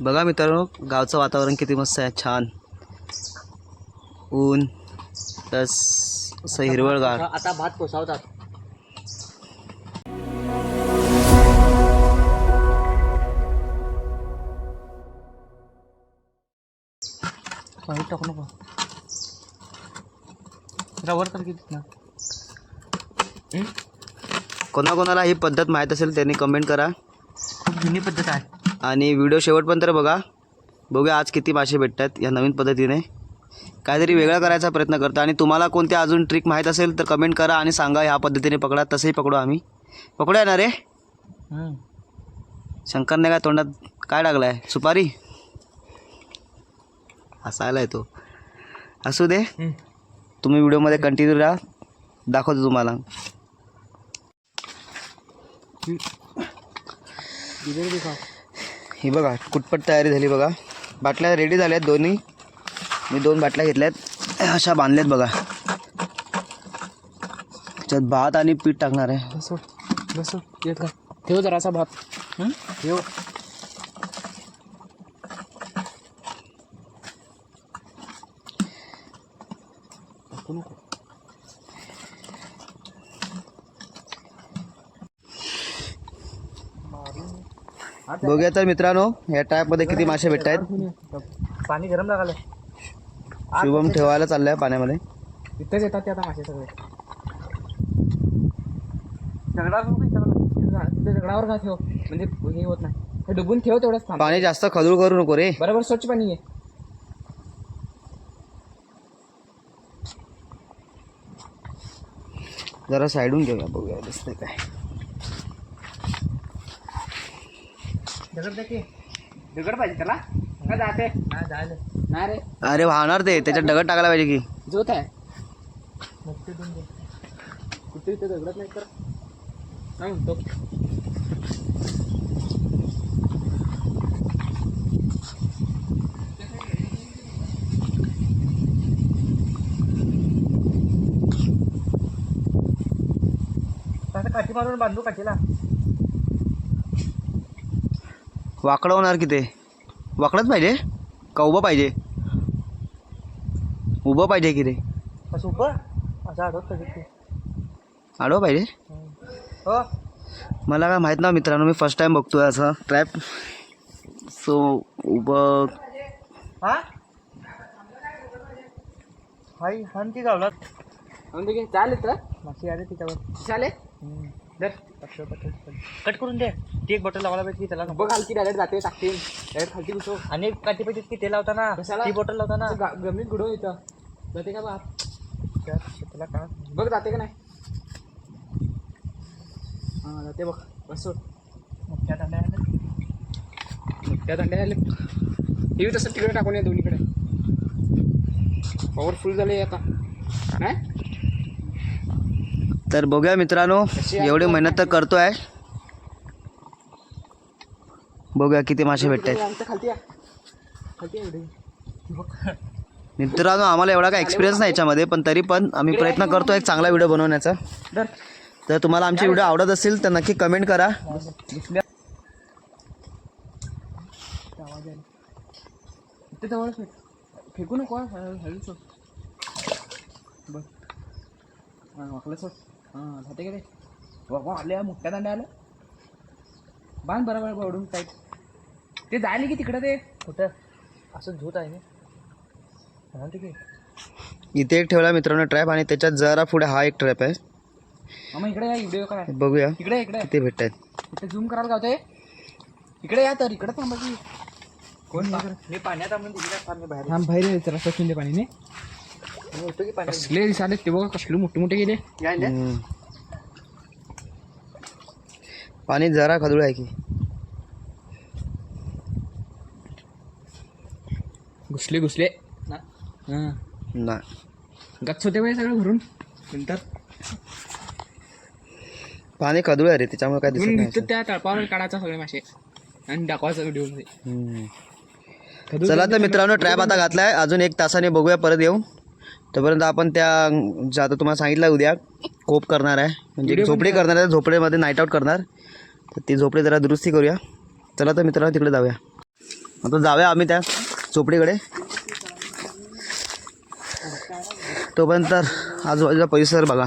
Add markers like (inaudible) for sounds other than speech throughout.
बघा मित्रांनो गावचं वातावरण किती मस्त आहे छान. ऊन प्लस असं हिरवळगार आता भात कोसावतात. पाणी टाकू नको. रवर तर किती ना. कोणाकोणाला ही पद्धत माहीत असेल त्यांनी कमेंट करा. जुनी पद्धत आहे. आणि व्हिडिओ शेवटपर्यंत बघा. बघूया आज किती मासे भेटतात या नवीन पद्धतीने. काहीतरी वेगळा करायचा प्रयत्न करतो. आणि तुम्हाला कोणत्या अजून ट्रिक माहीत असेल तर कमेंट करा आणि सांगा. ह्या पद्धतीने पकडा. तसंही पकडू आम्ही. पकडूया ना रे? शंकरने काय तोंडात काय टाकलं आहे सुपारी? हसायला येतो असू दे. तुम्ही व्हिडिओमध्ये कंटिन्यू राहा. दाखवतो तुम्हाला. ही बघा कुटपट तयारी झाली बघा. बाटल्या रेडी झाल्या आहेत दोन्ही. मी दोन बाटल्या घेतल्या आहेत अशा बांधल्यात बघा. त्याच्यात भात आणि पीठ टाकणार आहे. बसो बसो येत का? ठेव जरासा भात. ठेव. नको. बघूया तर मित्रांनो या टायपमध्ये किती मासे भेटत आहेत पाणी गरम लागाले शुभम ठेवायला चाललाय पाण्यामध्ये. इथेच येतात ते आता मासे सगळे. दगडावर का ठेव? म्हणजे हे होत नाही. हे डुबून ठेव तेवढंच थांब. पाणी जास्त खदूळ करू नको रे. बरोबर स्वच्छ पाणी आहे जरा साईडून घेऊया बघूया दिसतंय काय. दगड पाहिजे त्याला? का जाते नाही रे. अरे वाहणार ते त्याच्यात दगड टाकायला पाहिजे की. जोत आहे. कुठे इथे दगडत नाही तर? काय म्हणतो काठी मारून बांधू काठीला. वाकडं होणार की ते? वाकडंच पाहिजे? का उभं पाहिजे? उभं पाहिजे की रे असं उभं? असं आडवत आडवं पाहिजे? हो. मला काय माहीत ना मित्रांनो मी फर्स्ट टाइम बघतोय असं. ट्रॅप सो उभं. हा? हाय हान ती गावला की चालेल तर माशी आले तिच्यावर. चालेल कट करून दे. ती एक बॉटल लावायला पाहिजे त्याला बघ खालती डायरेक्ट जाते टाकते. डायरेक्ट खालती घुसो आणि एक काठी पाहिजे की ते लावता ना ती बॉटल लावता ना गमीत गुडो इथं. जाते का बाप? त्याला का बघ जाते का नाही? हां जाते बघ. बस मोठ्या दांड्या मोठ्या दांड्या आले हे तसं तिकडे टाकून या दोन्हीकडे. पॉवरफुल झाले आता. नाही? तर बघूया मित्रांनो एवढी मेहनत तर करतो आहे बघूया किती मासे भेटत आहेत मित्रांनो आम्हाला एवढा काय एक्सपिरियन्स नाही याच्यामध्ये पण तरी पण आम्ही प्रयत्न करतो एक चांगला व्हिडिओ बनवण्याचा. तर तुम्हाला आमचे व्हिडिओ आवडत असेल तर नक्की कमेंट करा. फेकू नको हा, जाते का ते वा वा आले मोठ्या दांड्या आल्या. बांध बरोबर ओढून टाईट ते जायले की तिकडं ते? कुठं? असं झोत आहे ना. ठीक आहे. इथे एक ठेवला मित्रांनो ट्रॅप आणि त्याच्यात जरा पुढे हा एक ट्रॅप आहे. मग इकडे या व्हिडिओ करा बघूया. इकडे इकडे. किती भेटत आहेत इथे झूम करायला गावते इकडे या तर इकडे थांबा की. कोण मी पाण्यात थांबून तिकडे मी बाहेर. थांब बाहेर पाणीने की पाणी कसले दिसाले ते बघा कसले मोठे मोठे गेले. हम्म. पाणी जरा खदूळ आहे की. घुसले घुसले. हां. नाही गच्च होते बाई सगळं भरून. नंतर? पाणी खदूळ आहे रे त्याच्यामुळे काय दिसत त्या तळपावर काढायचा सगळे मासे. आणि दाखवायचं व्हिडिओमध्ये. हम्म. चला तर मित्रांनो ट्रॅप आता घातलाय. अजून एक तासाने बघूया परत येऊ. तोपर्यंत आपण त्या जे आता तुम्हाला सांगितलं उद्या कोप करणार आहे. म्हणजे पण झोपडी करणार आहे झोपडीमध्ये नाईट आऊट करणार. तर ती झोपडी जरा दुरुस्ती करूया. चला तर मित्रांनो तिकडे जाऊया. आता जाऊया आम्ही त्या चोपडीकडे तोपर्यंत तर आजूबाजूचा परिसर बघा.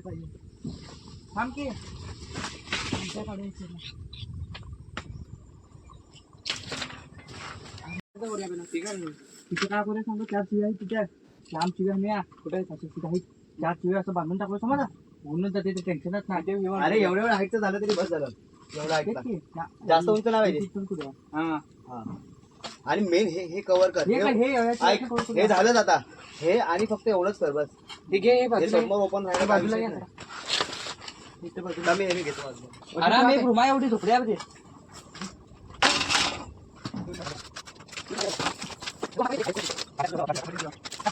पाहिजे थांब की. तुमच्या काढायचं तिथे काय करूया सांगतो चार शिव्या आहेत तिथे. लांब नाही आहे. कुठे आहे आहेत. चार शिव्या असं बांधून टाकलं समजा म्हणून जाते ते टेन्शनच नाही. अरे एवढं एवढं हाईटचं झालं तरी बस झालं. एवढं की. जास्त उंच नाही पाहिजे. कुठे आहे? हा. आणि मेन हे हे कव्हर कर हे काय, हे- हे ऐक. हे झालंच आता हे आणि फक्त एवढंच कर बस हे घे, हे हे बाजूला घे. समोर ओपन हे राहिलं बाजूला घे. हे मी घेतो बाजूला. आम्ही एक रूम आहे एवढी झोपडी आहे बघ.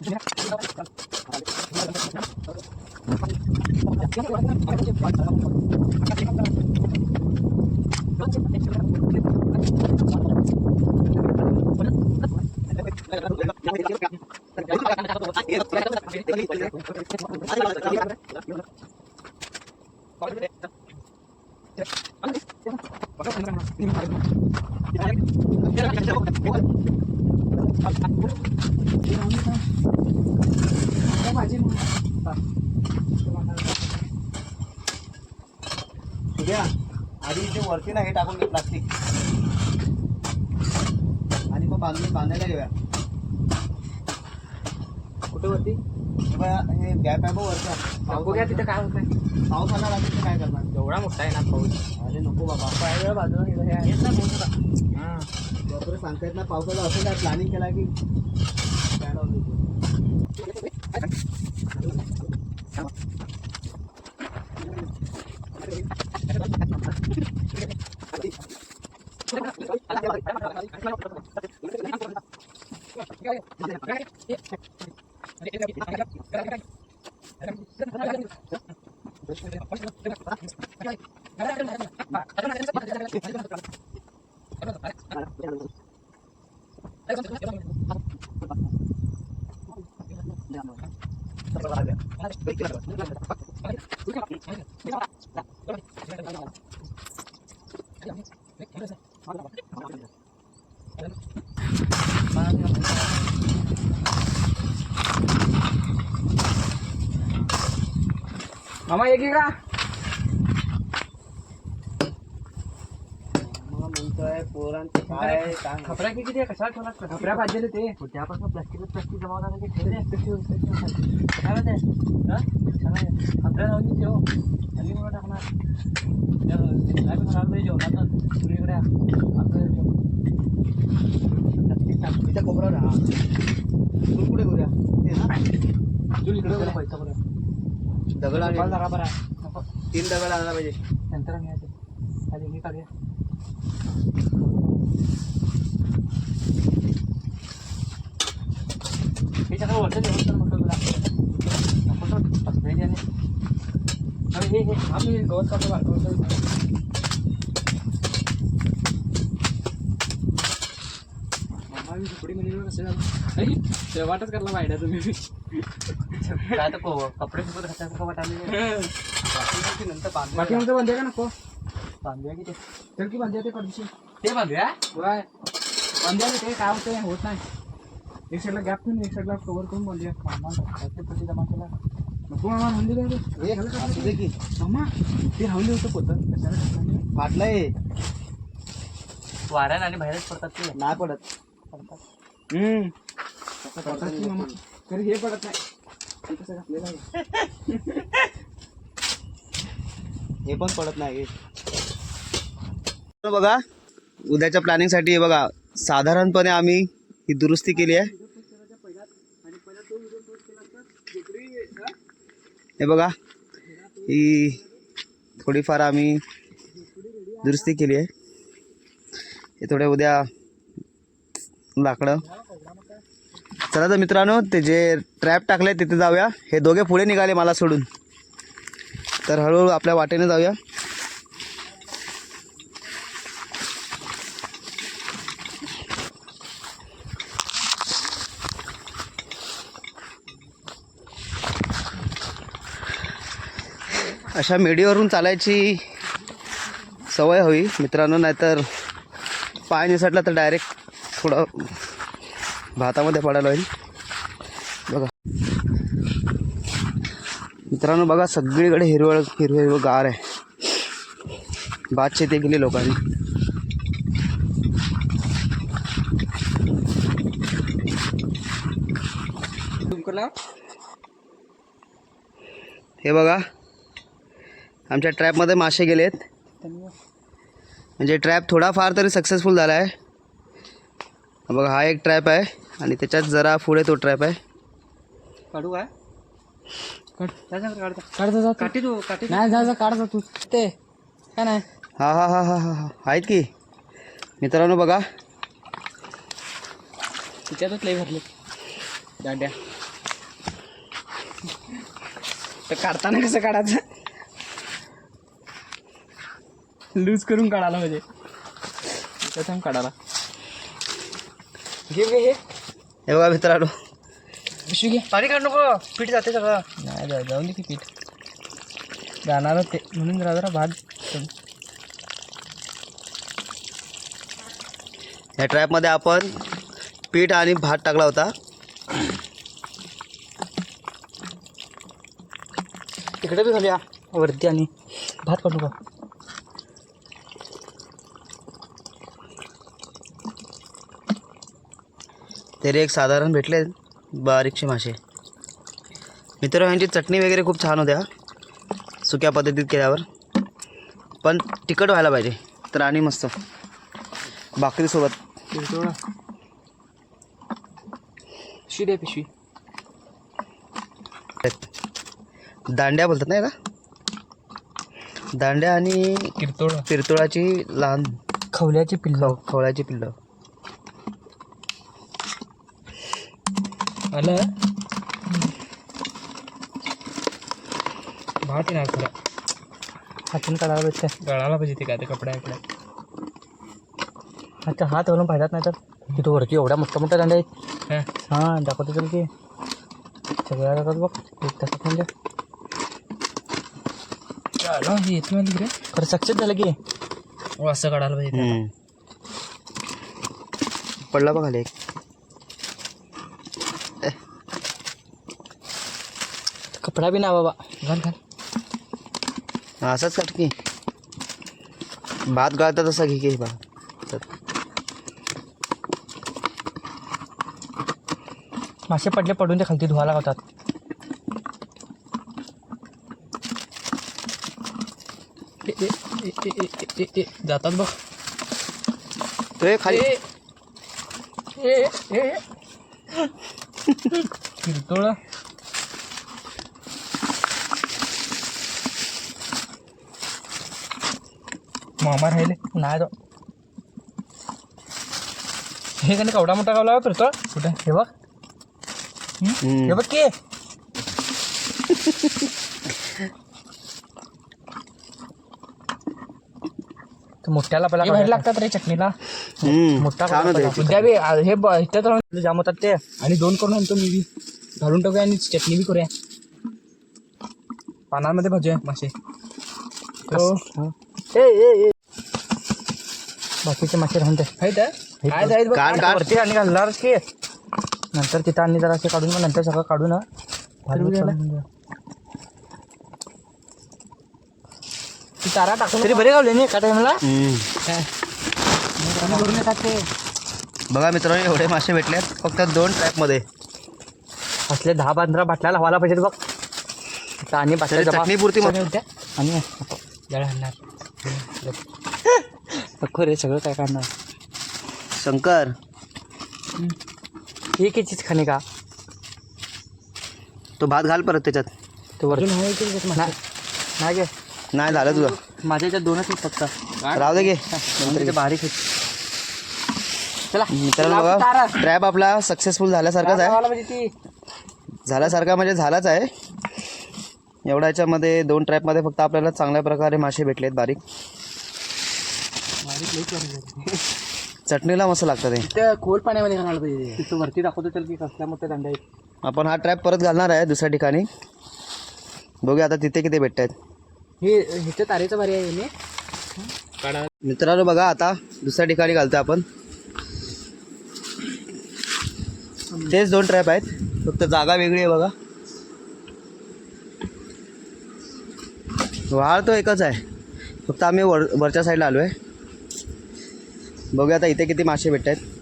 उद्या आधी इथे वरती ना हे टाकून घे प्लास्टिक. बांधून बांधायला घेऊया कुठे वरती हे बघा, हे गॅप आहे बघ वरचा बघूया तिथे काय होतंय पाऊस आला रात्री तर काय करणार एवढा मोठा आहे ना पाऊस अरे नको बाबा पायव्या बाजूला हे- हे आहेत ना पाऊस आता. हा. बरोबर सांगता येत ना पावसाला असं काय प्लॅनिंग केला की काय लावलं इथे? मामा एक मग म्हणतोय पोरांचं काय काय खपऱ्या किती कशाला ठेवला खपऱ्या पाहिजे ते. त्यापासून प्लास्टिक प्लास्टिक जमा ते. ठेवले काय माहिती खपऱ्या लावून ठेव खाली मला टाकणार? जेवणात तिच्या कोपऱ्यावर हा. तू कुठे करूया? ते ना. तू इकडे बरं पैसा बरं. दगड आणि जरा बरं आहे. तीन दगड आणायला पाहिजे. नंतर घ्यायचं खाली हे काढूया. हे वरचं जेवण तर म्हटलं तुला हे हे आम्ही गवत काढतो वाटतो मामा म्हणजे कसं शेवाटच करला पाहिजे तुम्ही काय तर को- कपडे सुकत घातल्यासारखं वाटायला नंतर बाकी. आमचं बांधूया का नको बांधूया की ते तर की बांधूया ते कडशी ते बांधूया होय बांधूया ते काय होतं होत नाही एक साईडला गॅप ठेवून एक साईडला कव्हर करून बांधूया मामा जमा केला नको मामा दे की मामा ते राहुली होतं पोतं कशाला? फाटलंय वाऱ्यानं आणि बाहेरच पडतात ते नाही पडत पडतात हे पडत नाही. ते कसं घातलेलं आहे हे पण पडत नाही. तर बघा उद्याच्या प्लॅनिंगसाठी बघा साधारणपणे आम्ही ही दुरुस्ती केली आहे. हे बघा ही थोडीफार आम्ही दुरुस्ती केली आहे. हे थोडे उद्या लाकडं. चला तर मित्रांनो ते जे ट्रॅप टाकले तिथे जाऊया. हे दोघे पुढे निघाले मला सोडून. तर हळूहळू आपल्या वाटेने जाऊया. अशा मेडीवरून चालायची सवय हवी मित्रांनो नाहीतर पाय निसटला तर डायरेक्ट थोडं भातामध्ये पडायला होईल. बघा. मित्रांनो बघा सगळीकडे हिरवळ हिरवं हिरवं गार आहे. भात शेती केली लोकांनी. हे बघा. आमच्या ट्रॅपमध्ये मासे गेलेत. म्हणजे ट्रॅप थोडाफार तरी सक्सेसफुल झाला आहे बघा हा एक ट्रॅप आहे आणि त्याच्यात जरा पुढे तो ट्रॅप आहे. काढू काय? काढ. जा काठी तू. काठी नाही जा जा काढ जा तू. ते काय नाही. हा हा हा हा हा हा. आहेत की? मित्रांनो बघा. तिच्यातच लई भरले. दांड्या. तर काढताना कसं काढायचं? लूज करून काढायला म्हणजे कसं काढायला. घे घे हे हे बघा मित्रांनो. पिशवी घे. पाणी काढ नको. पीठ जाते सगळं. नाही जा जाऊन दे की पीठ. जाणार ते म्हणून जरा जरा भात या ट्रॅपमध्ये आपण पीठ आणि भात टाकला होता. तिकडे बी घालूया. वरती आणि भात काढू का? तरी एक साधारण भेटले बारीकशे मासे. मित्र यांची चटणी वगैरे खूप छान होत्या. सुक्या पद्धतीत केल्यावर. पण तिखट व्हायला पाहिजे तर आणि मस्त. भाकरीसोबत पिशवी पिशवी. दांड्या बोलतात नाही का? दांड्या आणि किरतोड पिरतोळाची लहान खवल्याची पिल्ल. खव खवळ्याची पिल्लं. आलं भात येणार खरं. हातून काढायला भेटते गळाला पाहिजे ते काय ते कपड्या इकडे. आता हात घालून पाहिजेत नाही तर? तिथं वरती एवढ्या मोठ्या मोठ्या दांड्या आहेत. हां. दाखवतो चल की. सगळ्या दाखवत बघ. एक तासात म्हणजे. येत नाही तिकडे? खरं सक्सेस झालं की. असं काढायला पाहिजे. पडला बघा एक. कपडा बी ना बाबा. घाल घाल. असंच काट की. भात गाळता तसा घे की बा. मासे पडले पडून ते खालती ए, ए, ए, ए, जातात बघ. ए खाली. ए, ए, ए, (laughs) ए. मामा राहिले. नाही तो हे का कवडा मोठा गावला फिरतो कुठे? हे बघ. हे. बघ की. ते मोठ्याला पहिला बाहेर लागतात रे चटणीला. मोठा उद्या बी हे ब- इथं तर जाम होतात ते. आणि दोन करून आणतो मी बी. घालून टाकूया आणि चटणी बी करूया. पानांमध्ये भाजूया मासे. हो. ए, ए, ए. बाकीचे मासे राहून ते काय जाईल बघ, काढ, काढ. वरती आणि घालणारच की? नंतर तिथं आणि जरा असे काढून मग नंतर सगळं काढून भाजून. ती तारा टाकून तरी बरे गावले नाही एका टाइमला हम्म. बघा मित्रांनो एवढे मासे भेटलेत. फक्त दोन ट्रॅपमध्ये असले दहा पंधरा बाटल्या लावायला पाहिजेत बघ. आता आणि बाटल्या तरी जमा- चटणीपुरती. आणि. जरा आणणार. (laughs) नको रे सगळं काय करणार? शंकर. एक ही चीज खाणे का? तो भात घाल परत त्याच्यात. तो वर. नाही. गे नाही झालं तुझं. माझ्या याच्यात दोनच आहेत फक्त. राहू दे नंतर ते बारीक आहेत. चला. मित्रांनो बघा ट्रॅप आपला सक्सेसफुल झाल्यासारखाच आहे. ती. झाल्यासारखा म्हणजे झालाच आहे. एवढ्या याच्यामध्ये दोन ट्रॅपमध्ये फक्त आपल्याला चांगल्या प्रकारे मासे भेटलेत बारीक. बारीक. चटणीला मस्त लागतं ते. ते खोल पाण्यामध्ये घालायला पाहिजे तिथं वरती दाखवतो तर की कसल्या मोठ्या दांड्या आहेत. आपण हा ट्रॅप परत घालणार आहे दुसऱ्या ठिकाणी. बघूया आता तिथे किती भेटत आहेत हे ह्याच्या तारेचं भारी आहे हे. काढा. मित्रांनो बघा आता दुसऱ्या ठिकाणी घालतो आपण. तेच दोन ट्रॅप आहेत. फक्त जागा वेगळी आहे बघा. वाळ तो एकच आहे. फक्त आम्ही वर वरच्या साईडला आलो आहे बघूया आता इथे किती मासे भेटत आहेत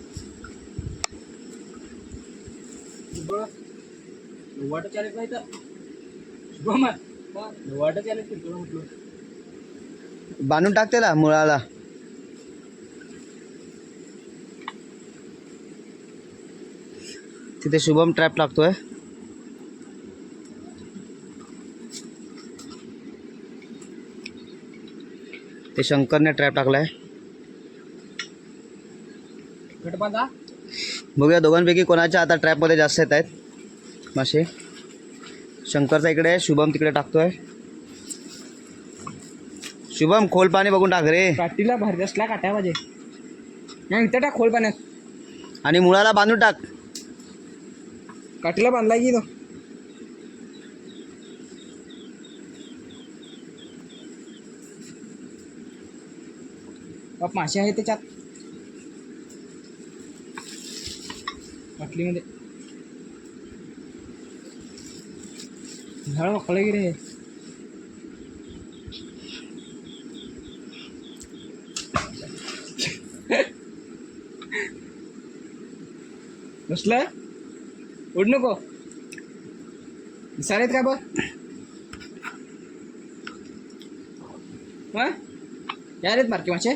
बांधून टाक त्याला मुळाला. तिथे शुभम ट्रॅप लागतोय. ते शंकरने ट्रॅप टाकलाय. बघूया दोघांपैकी कोणाच्या आता ट्रॅपमध्ये जास्त येत आहेत. मासे. शंकरचा इकडे आहे शुभम तिकडे टाकतोय. शुभम खोल पाणी बघून टाक रे. काठीला भारी असला काट्या पाहिजे नाही इथं टाक खोल पाण्यात. आणि मुळाला बांधून टाक. काठीला बांधला की तो. मासे आहे त्याच्यात. बाटलीमध्ये. झाड वाकलं की रे. बसलं? उड नको. दिसायला का बघ हा? यार आहेत मारके मासे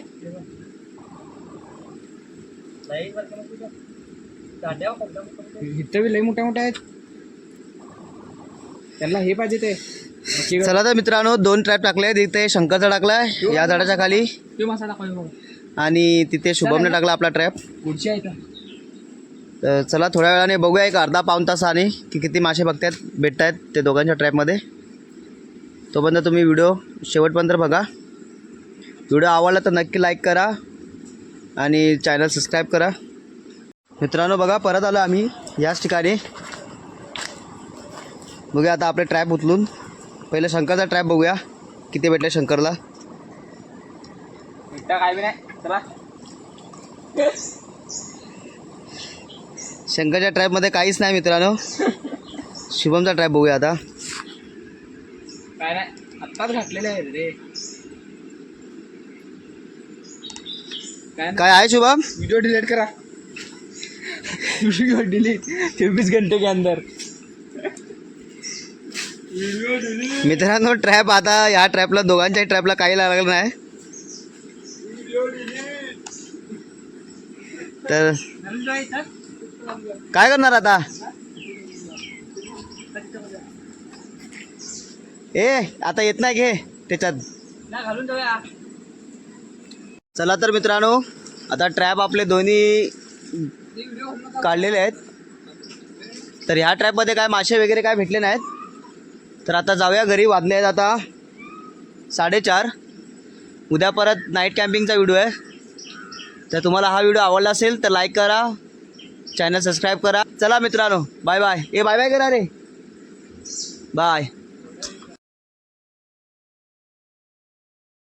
इथं बी लई मोठ्या मोठ्या आहेत. त्यांना हे पाहिजे ते. चला तर मित्रांनो दोन ट्रॅप टाकले आहेत. इथे शंकरचा टाकलाय या झाडाच्या खाली. आणि तिथे शुभमने टाकला आपला ट्रॅप. तर चला थोड्या वेळाने बघूया एक अर्धा पाऊन तासाने की किती मासे बघतायत भेटत आहेत ते दोघांच्या ट्रॅपमध्ये तोपर्यंत तुम्ही व्हिडिओ शेवटपर्यंत बघा. व्हिडिओ आवडला तर नक्की लाईक करा. आणि चॅनल सबस्क्राईब करा. मित्रांनो बघा परत आलो आम्ही याच ठिकाणी. बघूया आता आपले ट्रॅप उचलून. पहिलं शंकरचा ट्रॅप बघूया. किती भेटले शंकरला? शंकरच्या ट्रॅपमध्ये काहीच नाही मित्रांनो. (laughs) शुभमचा ट्रॅप बघूया आता. काय नाही. आत्ताच घातलेले आहेत रे. काय? आहे शुभम? वीडियो डिलीट करा. वीडियो डिलीट चौबीस घंटे के अंदर मित्रांनो ट्रॅप आता या ट्रॅपला दोघांच्याही ट्रॅपला काही लागलं नाही. तर काय करणार आता? ए आता येत नाही घे त्याच्यात. चला तर मित्रांनो आता ट्रॅप आपले दोन्ही काढलेले आहेत. तर ह्या ट्रॅपमध्ये काय मासे वगैरे काय भेटले नाहीत. तर आता जाऊया घरी वाजले आहेत आता साडेचार. उद्या परत नाईट कॅम्पिंगचा व्हिडिओ आहे. तर तुम्हाला हा व्हिडिओ आवडला असेल तर लाईक करा. चॅनल सबस्क्राईब करा. चला मित्रांनो बाय बाय ए बाय बाय करा रे. बाय